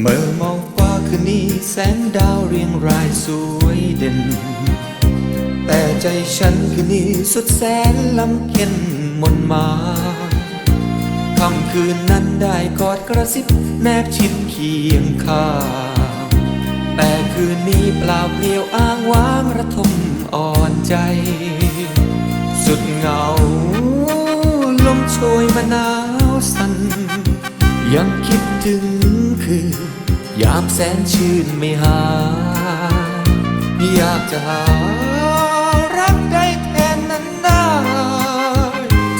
เมื่อมองฟ้าคืนนี้แสงดาวเรียงรายสวยเด่น แต่ใจฉันคืนนี้สุดแสนลำเค็นมนมาค่ำคืนนั้นได้กอดกระซิบแนบชิดเคียงข้าแต่คืนนี้เปล่าเปลี่ยวอ้างว้างระทมอ่อนใจ สุดเหงา ลมโชยมะนาวสั่นยังคิดถึง คือยามแสนชื่นไม่หายอยากจะหารักได้แทนนั้นได้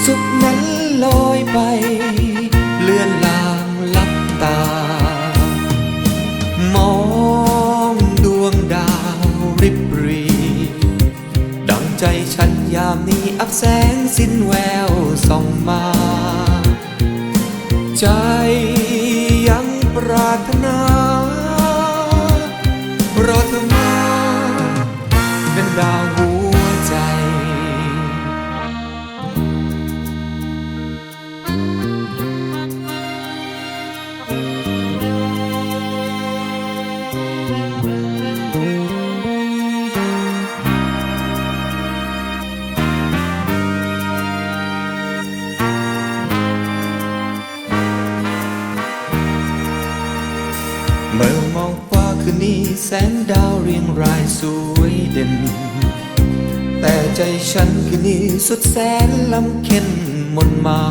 สุขนั้นลอยไป เลื่อนลางลับตา มองดวงดาวริบหรี ดังใจฉันยามนี้อับแสงสิ้นแววส่องมา ใจ คืนนี้แสงดาวเรียงรายสวยเด่น แต่ใจฉันคืนนี้สุดแสนลำเค็นมนมา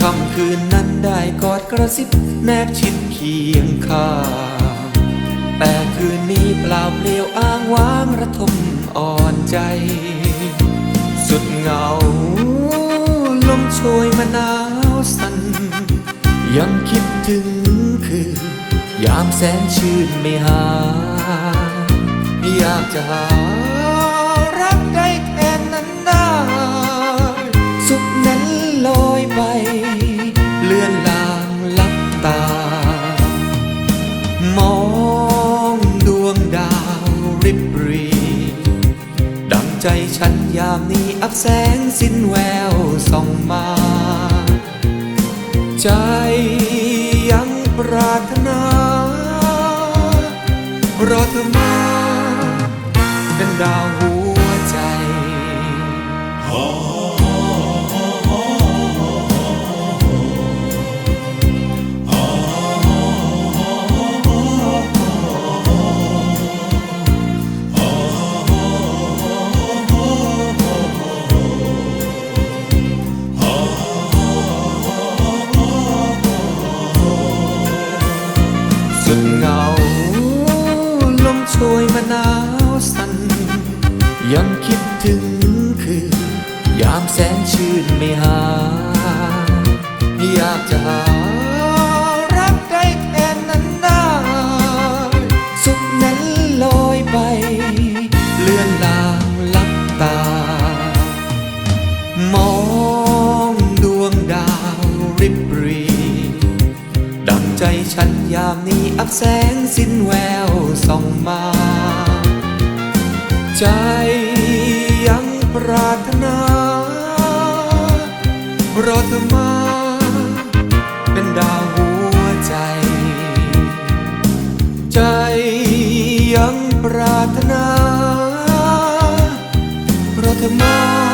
ค่ำคืนนั้นได้กอดกระซิบแนบชิดเคียงข้างแต่คืนนี้เปล่าเปลี่ยวอ้างว้างระทมอ่อนใจ สุดเหงา ลมโชยมะนาวสั่นยังคิดถึงคือ ยามแสนชื่นไม่หายอยากจะหารักได้แทนนั้นได้สุขนั้นลอยไป เลื่อนลางลับตา มองดวงดาวริบหรี ดังใจฉันยามนี้อับแสงสิ้นแววส่องมา ใจยังปรารถนา เป็นดาวหัวใจสุดเงาลมโชยมะนาวสั่น ยังคิดถึงคือยามแสนชื่นไม่หายอยากจะหารักได้แทนนั้นได้สุขนั้นลอยไป เลื่อนลางลับตา มองดวงดาวริบหรีดังใจฉันยามนี้อับแสงสิ้นแววส่องมา ใจยังปรารถนารอเธอมา เป็นดาวหัวใจ ใจยังปรารถนารอเธอมา